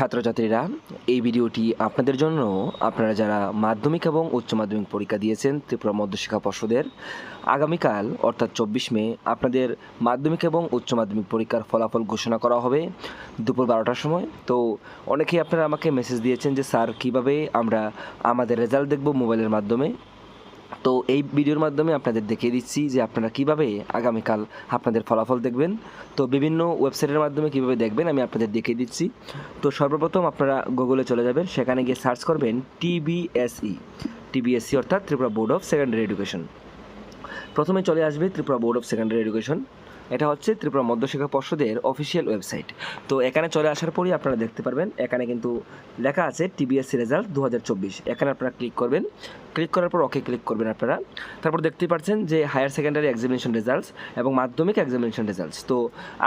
ছাত্রছাত্রীরা, এই ভিডিওটি আপনাদের জন্য। আপনারা যারা মাধ্যমিক এবং উচ্চ মাধ্যমিক পরীক্ষা দিয়েছেন, ত্রিপুরা মধ্যশিক্ষা পর্ষদের, আগামীকাল, অর্থাৎ চব্বিশ মে, আপনাদের মাধ্যমিক এবং উচ্চ মাধ্যমিক পরীক্ষার ফলাফল ঘোষণা করা হবে দুপুর বারোটার সময়। তো অনেকেই আপনারা আমাকে মেসেজ দিয়েছেন যে, স্যার, কীভাবে আমরা আমাদের রেজাল্ট দেখব মোবাইলের মাধ্যমে? তো এই ভিডিওর মাধ্যমে আপনাদের দেখিয়ে দিচ্ছি যে আপনারা কীভাবে আগামীকাল আপনাদের ফলাফল দেখবেন। তো বিভিন্ন ওয়েবসাইটের মাধ্যমে কীভাবে দেখবেন আমি আপনাদের দেখিয়ে দিচ্ছি। তো সর্বপ্রথম আপনারা গুগলে চলে যাবেন, সেখানে গিয়ে সার্চ করবেন টিবিএসই। টিবিএসসি অর্থাৎ Tripura board of secondary education. প্রথমে চলে আসবে Tripura board of secondary education. এটা হচ্ছে ত্রিপুরা মধ্যশিক্ষা পর্ষদের অফিসিয়াল ওয়েবসাইট তো এখানে চলে আসার পরই আপনারা দেখতে পারবেন, এখানে কিন্তু লেখা আছে টিবিএসসি রেজাল্ট দু হাজার চব্বিশ। এখানে আপনারা ক্লিক করবেন। ক্লিক করার পর ওকে ক্লিক করবেন আপনারা। তারপর দেখতে পাচ্ছেন যে হায়ার সেকেন্ডারি এক্সামিনেশন রেজাল্টস এবং মাধ্যমিক এক্সামিনেশন রেজাল্টস তো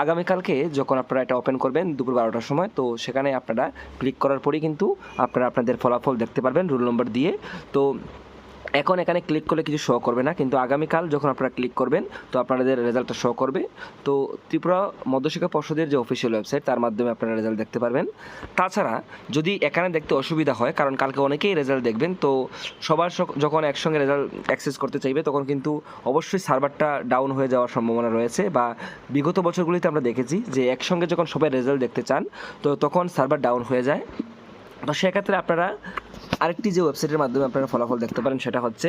আগামীকালকে যখন আপনারা এটা ওপেন করবেন দুপুর বারোটার সময়, তো সেখানে আপনারা ক্লিক করার পরেই কিন্তু আপনারা আপনাদের ফলাফল দেখতে পারবেন রোল নম্বর দিয়ে। তো এখন এখানে ক্লিক করলে কিছু শো করবে না, কিন্তু আগামীকাল যখন আপনারা ক্লিক করবেন, তো আপনাদের রেজাল্টটা শো করবে। তো ত্রিপুরা মধ্যশিক্ষা পর্ষদের যে অফিসিয়াল ওয়েবসাইট তার মাধ্যমে আপনারা রেজাল্ট দেখতে পারবেন। তাছাড়া, যদি এখানে দেখতে অসুবিধা হয়, কারণ কালকে অনেকেই রেজাল্ট দেখবেন, তো সবার যখন একসঙ্গে রেজাল্ট অ্যাক্সেস করতে চাইবে, তখন কিন্তু অবশ্যই সার্ভারটা ডাউন হয়ে যাওয়ার সম্ভাবনা রয়েছে বা বিগত বছরগুলিতে আমরা দেখেছি যে একসঙ্গে যখন সবাই রেজাল্ট দেখতে চান, তো তখন সার্ভার ডাউন হয়ে যায়। তো সেক্ষেত্রে আপনারা আরেকটি যে ওয়েবসাইটের মাধ্যমে আপনারা ফলাফল দেখতে পারেন সেটা হচ্ছে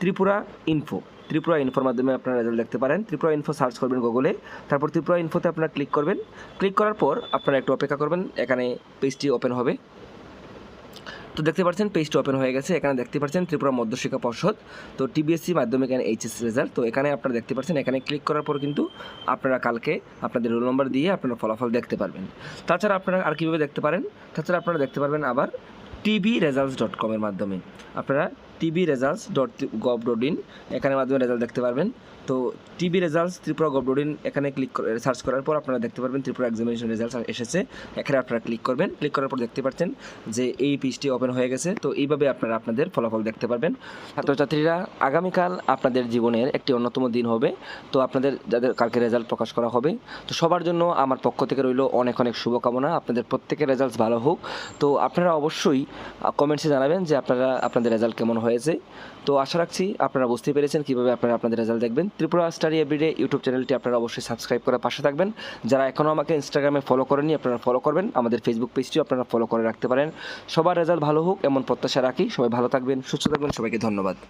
ত্রিপুরা ইনফো ত্রিপুরা ইনফোর মাধ্যমে আপনারা রেজাল্ট দেখতে পারেন। ত্রিপুরা ইনফো সার্চ করবেন গুগলে তারপর ত্রিপুরা ইনফোতে আপনারা ক্লিক করবেন। ক্লিক করার পর আপনারা একটু অপেক্ষা করবেন। এখানে পেজটি ওপেন হবে। তো দেখতে পাচ্ছেন পেজটি ওপেন হয়ে গেছে। এখানে দেখতে পাচ্ছেন ত্রিপুরা মধ্যশিক্ষা পর্ষদ। তো টিবিএসসি মাধ্যমে এখানে এইচএসসি রেজাল্ট তো এখানে আপনারা দেখতে পাচ্ছেন, এখানে ক্লিক করার পর কিন্তু আপনারা কালকে আপনাদের রোল নম্বর দিয়ে আপনারা ফলাফল দেখতে পারবেন। তাছাড়া আপনারা আর কীভাবে দেখতে পারেন? তাছাড়া আপনারা দেখতে পারবেন আবার টিবি রেজাল্টস ডট কমের মাধ্যমে। আপনারা TB results dot gov dot in এখানের মাধ্যমে রেজাল্ট দেখতে পারবেন। তো TB results Tripura gov dot in এখানে ক্লিক করে সার্চ করার পর আপনারা দেখতে পারবেন ত্রিপুরা এক্সামিনেশন রেজাল্ট এসেছে। এখানে আপনারা ক্লিক করবেন ক্লিক করার পর দেখতে পাচ্ছেন যে এই পেজটি ওপেন হয়ে গেছে। তো এইভাবে আপনারা আপনাদের ফলাফল দেখতে পারবেন। ছাত্রছাত্রীরা, আগামীকাল আপনাদের জীবনের একটি অন্যতম দিন হবে। তো আপনাদের যাদের, কালকে রেজাল্ট প্রকাশ করা হবে। তো সবার জন্য আমার পক্ষ থেকে রইল অনেক অনেক শুভকামনা। আপনাদের প্রত্যেকের রেজাল্ট ভালো হোক। তো আপনারা অবশ্যই কমেন্টসে জানাবেন যে আপনারা, আপনাদের রেজাল্ট কেমন হয়েছে। তো আশা রাখছি আপনারা বুঝতে পেরেছেন কীভাবে আপনারা আপনাদের রেজাল্ট দেখবেন। ত্রিপুরা স্টাডি এভরিডে ইউটিউব চ্যানেলটি আপনারা অবশ্যই সাবস্ক্রাইব করে পাশে থাকবেন। যারা এখনও আমাকে ইনস্টাগ্রামে ফলো করেনি আপনারা ফলো করবেন। আমাদের ফেসবুক পেজটিও আপনারা ফলো করে রাখতে পারেন। সবার রেজাল্ট ভালো হোক, এমন প্রত্যাশা রাখি। সবাই ভালো থাকবেন, সুস্থ থাকবেন। সবাইকে ধন্যবাদ।